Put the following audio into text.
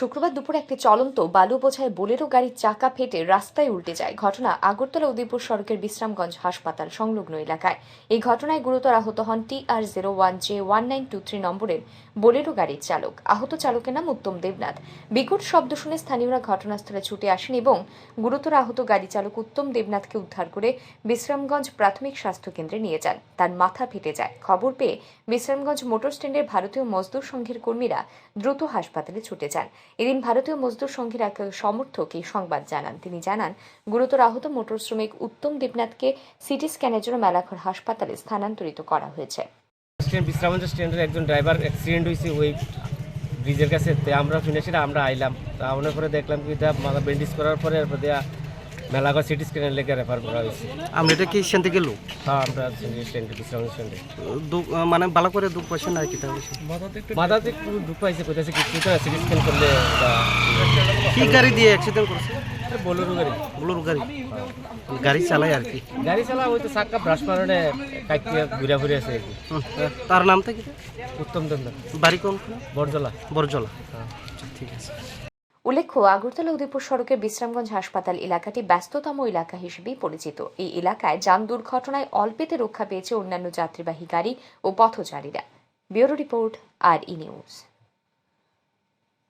শুক্রবার দুপুরে একটি চলন্ত বালু বোঝায় বোলেরো গাড়ির চাকা ফেটে রাস্তায় উল্টে যায়। ঘটনা আগরতলা উদয়পুর সড়কের বিশ্রামগঞ্জ হাসপাতাল সংলগ্ন এলাকায়। এই ঘটনায় গুরুতর আহত হন T R zero one J one nine two three নম্বরের বোলেরো গাড়ির চালক। আহত চালকের নাম উত্তম দেবনাথ। বিকট শব্দ শুনে স্থানীয়রা ঘটনাস্থলে ছুটে আসেন এবং গুরুতর আহত গাড়ি চালক উত্তম দেবনাথকে উদ্ধার করে বিশ্রামগঞ্জ প্রাথমিক স্বাস্থ্য কেন্দ্রে নিয়ে যান। তার মাথা ফেটে যায়। খবর পেয়ে বিশ্রামগঞ্জ মোটর স্ট্যান্ডের ভারতীয় মজদুর সংঘের কর্মীরা দ্রুত হাসপাতালে ছুটে যান। এদিন ভারতীয় মজদুর সংঘের এক সমর্থক এই সংবাদ জানান। তিনি জানান, গুরুতর আহত মোটর শ্রমিক উত্তম দেবনাথকে সিটি স্ক্যানের জন্য মেলাঘর হাসপাতালে স্থানান্তরিত করা হয়েছে। একজন ড্রাইভার অ্যাক্সিডেন্ট হয়েছে ওই ব্রিজের কাছে। আমরা ফিনিশে আমরা আইলাম। তা পরে দেখলাম কি এটা ব্যান্ডেজ করার পরে এরপর দিয়া মেলাঘর সিটি স্ক্যানের লেগে রেফার করা হয়েছে। আমরা এটা কি সেন থেকে লোক হ্যাঁ আমরা বিশ্রামঞ্চ স্ট্যান্ডে দু- মানে ভালো করে দুঃখ পাচ্ছেন আর কি তা বলছে মাথাতে একটু দুঃখ পাইছে কোথায় কিছু তো সিটি স্ক্যান করলে কি গাড়ি দিয়ে অ্যাক্সিডেন্ট করেছে? বলোর গাড়ি। ব্লোর গাড়ি। গাড়ি চালায় আর কি। গাড়ি চালা ওই তো চাক্কা ব্রাশ মারণে কাইকিয়া ঘুরা ঘুরে আছে আর কি। তার নামটা কি উত্তম দন্ড বাড়ি কোন বরজলা। বরজলা। হ্যাঁ। আচ্ছা, ঠিক আছে। উল্লেখ্য, আগরতলা উদয়পুর সড়কের বিশ্রামগঞ্জ হাসপাতাল এলাকাটি ব্যস্ততম এলাকা হিসেবেই পরিচিত। এই এলাকায় যান দুর্ঘটনায় অল্পেতে রক্ষা পেয়েছে অন্যান্য যাত্রীবাহী গাড়ি ও পথচারীরা। Bureau report, R E news.